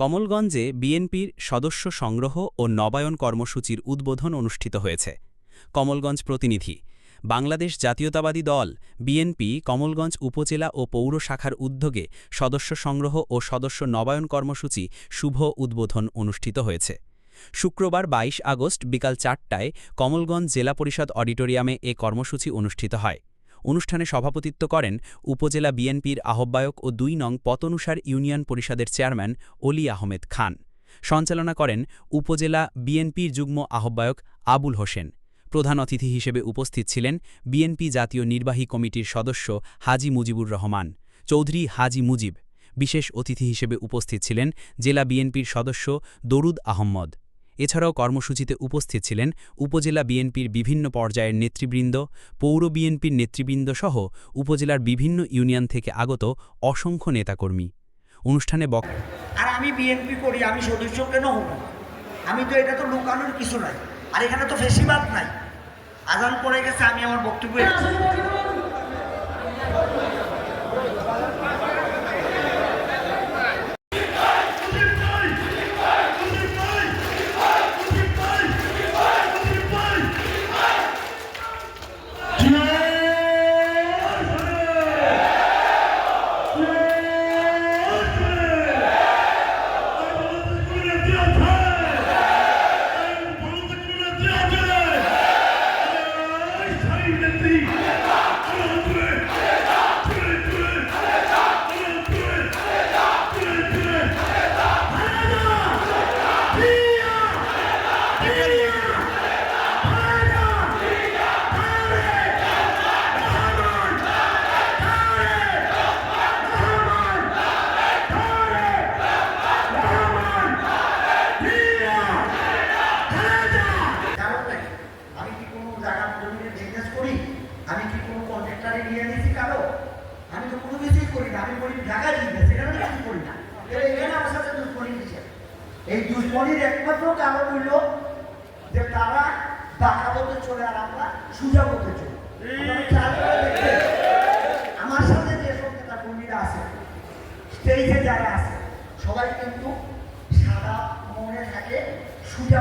কমলগঞ্জে বিএনপির সদস্য সংগ্রহ ও নবায়ন কর্মসূচির উদ্বোধন অনুষ্ঠিত হয়েছে। কমলগঞ্জ প্রতিনিধি, বাংলাদেশ জাতীয়তাবাদী দল, বিএনপি, কমলগঞ্জ উপজেলা ও পৌর শাখার উদ্যোগে সদস্য সংগ্রহ ও সদস্য নবায়ন কর্মসূচি শুভ উদ্বোধন অনুষ্ঠিত হয়েছে। শুক্রবার ২২ আগস্ট বিকাল চারটায় কমলগঞ্জ জেলা পরিষদ অডিটোরিয়ামে এ কর্মসূচি অনুষ্ঠিত হয়। অনুষ্ঠানে সভাপতিত্ব করেন উপজেলা বিএনপির আহ্বায়ক ও দুই নং পতনুসার ইউনিয়ন পরিষদের চেয়ারম্যান অলি আহমেদ খান। সঞ্চালনা করেন উপজেলা বিএনপির যুগ্ম আহ্বায়ক আবুল হোসেন। প্রধান অতিথি হিসেবে উপস্থিত ছিলেন বিএনপি জাতীয় নির্বাহী কমিটির সদস্য হাজি মুজিবুর রহমান, চৌধুরী হাজি মুজিব। বিশেষ অতিথি হিসেবে উপস্থিত ছিলেন জেলা বিএনপির সদস্য দরুদ আহম্মদ। এছাড়াও কর্মসূচিতে উপস্থিত ছিলেন উপজেলা বিএনপির বিভিন্ন পর্যায়ের নেতৃবৃন্দ, পৌর বিএনপির নেতৃবৃন্দ সহ উপজেলার বিভিন্ন ইউনিয়ন থেকে আগত অসংখ্য নেতাকর্মী। অনুষ্ঠানে বক আর আমি বিএনপি করি, আমি সদস্য কেন হব আমি তো এটা তো লুকানোর কিছু নাই। আর এখানে তো ফেসিবাদ নাই। আজান পড়ে গেছে, আমি আমার বক্তব্য কারণ নাই আমি কি কোনো জায়গার জমিনে বিজনেস করি আমি কি কোনো কন্ট্রাক্টারে নিয়ে নিয়েছি কারও? আমি তো কোনো কিছুই করি না, আমি বলি ঢাকা বিজনেস এখানে তো কিছু করি না। তাহলে এখানে আমার সাথে দুশ্মনী দিচ্ছে এই দুশ্মনীর একমাত্র কারণ হইল যে তারা বাঁকা পথে চলে আর আমরা সুজা পথে চলে। আমার সাথে যে সব নেতা কর্মীরা আছে স্টেজে যারা আছে, সবাই কিন্তু সাদা মনে থাকে, সুজা